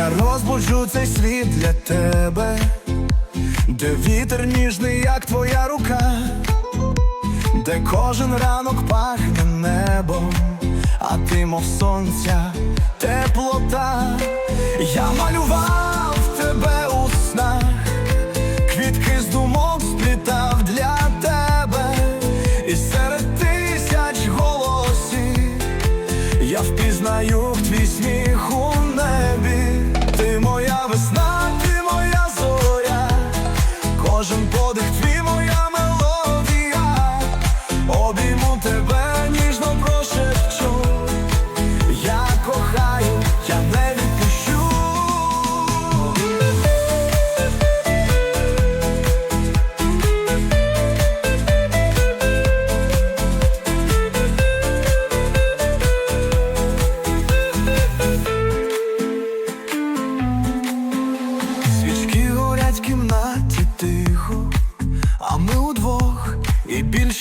Я розбуджу цей світ для тебе, де вітер ніжний, як твоя рука, де кожен ранок пахне небом, а ти, мов сонця, теплота. Я малював тебе у снах, квітки з думок сплітав для тебе, і серед тисяч голосів я впізнаю твій сміх у небі, кожен подих твій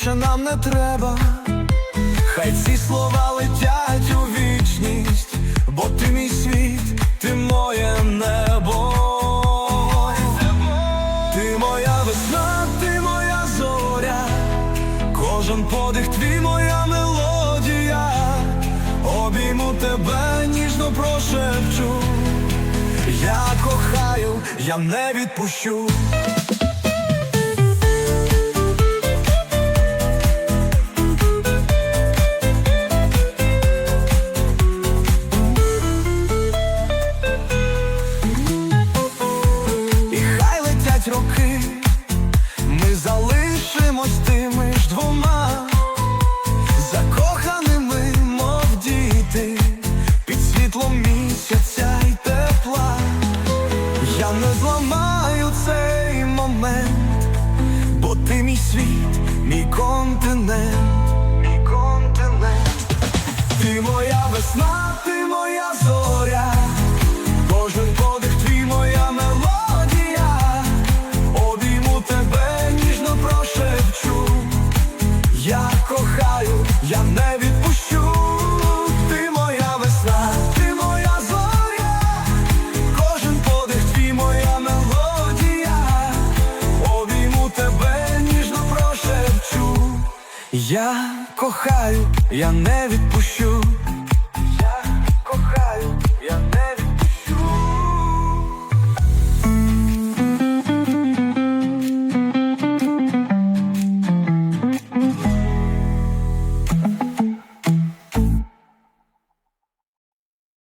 більше нам не треба. Хай ці слова летять у вічність, бо ти мій світ, ти моє небо. Ти моя весна, ти моя зоря, кожен подих твій моя мелодія, обійму тебе, ніжно прошепчу. Я кохаю, я не відпущу. Ми залишимось тими ж двома, закоханими, мов діти, під світлом місяця й тепла. Я не зламаю цей момент, бо ти мій світ, мій континент, мій континент, ти моя весна, Я кохаю, я не відпущу.